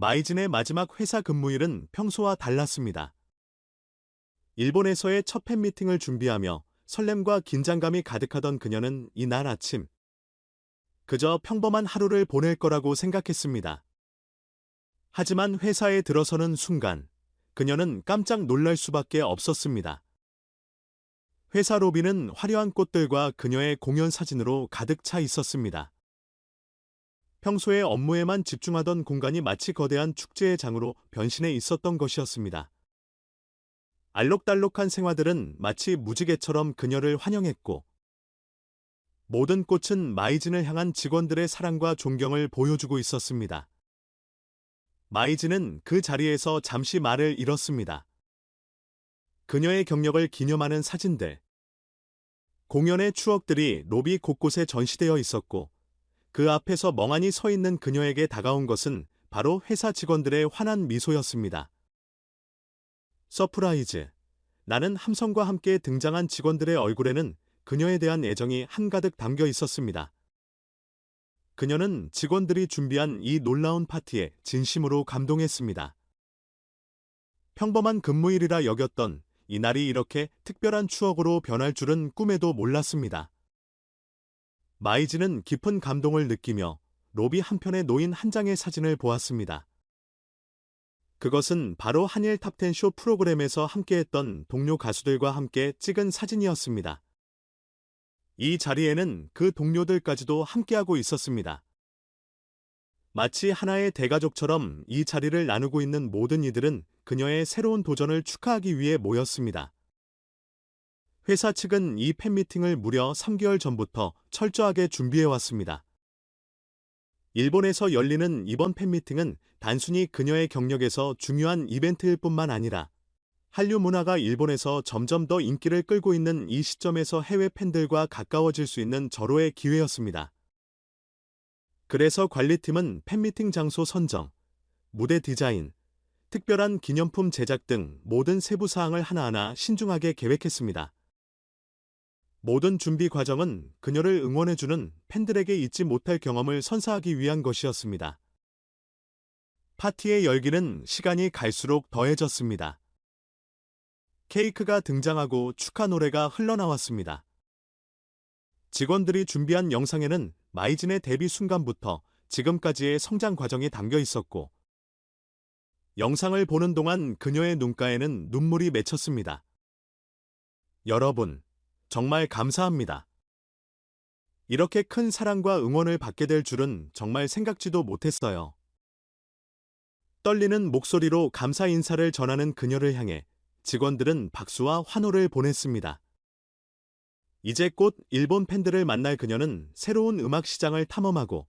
마이진의 마지막 회사 근무일은 평소와 달랐습니다. 일본에서의 첫 팬미팅을 준비하며 설렘과 긴장감이 가득하던 그녀는 이날 아침 그저 평범한 하루를 보낼 거라고 생각했습니다. 하지만 회사에 들어서는 순간 그녀는 깜짝 놀랄 수밖에 없었습니다. 회사 로비는 화려한 꽃들과 그녀의 공연 사진으로 가득 차 있었습니다. 평소에 업무에만 집중하던 공간이 마치 거대한 축제의 장으로 변신해 있었던 것이었습니다. 알록달록한 생화들은 마치 무지개처럼 그녀를 환영했고, 모든 꽃은 마이진을 향한 직원들의 사랑과 존경을 보여주고 있었습니다. 마이진은 그 자리에서 잠시 말을 잃었습니다. 그녀의 경력을 기념하는 사진들, 공연의 추억들이 로비 곳곳에 전시되어 있었고, 그 앞에서 멍하니 서 있는 그녀에게 다가온 것은 바로 회사 직원들의 환한 미소였습니다. 서프라이즈. 나는 함성과 함께 등장한 직원들의 얼굴에는 그녀에 대한 애정이 한가득 담겨 있었습니다. 그녀는 직원들이 준비한 이 놀라운 파티에 진심으로 감동했습니다. 평범한 근무일이라 여겼던 이날이 이렇게 특별한 추억으로 변할 줄은 꿈에도 몰랐습니다. 마이즈는 깊은 감동을 느끼며 로비 한편에 놓인 한 장의 사진을 보았습니다. 그것은 바로 한일 탑텐 쇼 프로그램에서 함께했던 동료 가수들과 함께 찍은 사진이었습니다. 이 자리에는 그 동료들까지도 함께하고 있었습니다. 마치 하나의 대가족처럼 이 자리를 나누고 있는 모든 이들은 그녀의 새로운 도전을 축하하기 위해 모였습니다. 회사 측은 이 팬미팅을 무려 3개월 전부터 철저하게 준비해왔습니다. 일본에서 열리는 이번 팬미팅은 단순히 그녀의 경력에서 중요한 이벤트일 뿐만 아니라 한류 문화가 일본에서 점점 더 인기를 끌고 있는 이 시점에서 해외 팬들과 가까워질 수 있는 절호의 기회였습니다. 그래서 관리팀은 팬미팅 장소 선정, 무대 디자인, 특별한 기념품 제작 등 모든 세부 사항을 하나하나 신중하게 계획했습니다. 모든 준비 과정은 그녀를 응원해주는 팬들에게 잊지 못할 경험을 선사하기 위한 것이었습니다. 파티의 열기는 시간이 갈수록 더해졌습니다. 케이크가 등장하고 축하 노래가 흘러나왔습니다. 직원들이 준비한 영상에는 마이진의 데뷔 순간부터 지금까지의 성장 과정이 담겨 있었고, 영상을 보는 동안 그녀의 눈가에는 눈물이 맺혔습니다. 여러분, 정말 감사합니다. 이렇게 큰 사랑과 응원을 받게 될 줄은 정말 생각지도 못했어요. 떨리는 목소리로 감사 인사를 전하는 그녀를 향해 직원들은 박수와 환호를 보냈습니다. 이제 곧 일본 팬들을 만날 그녀는 새로운 음악 시장을 탐험하고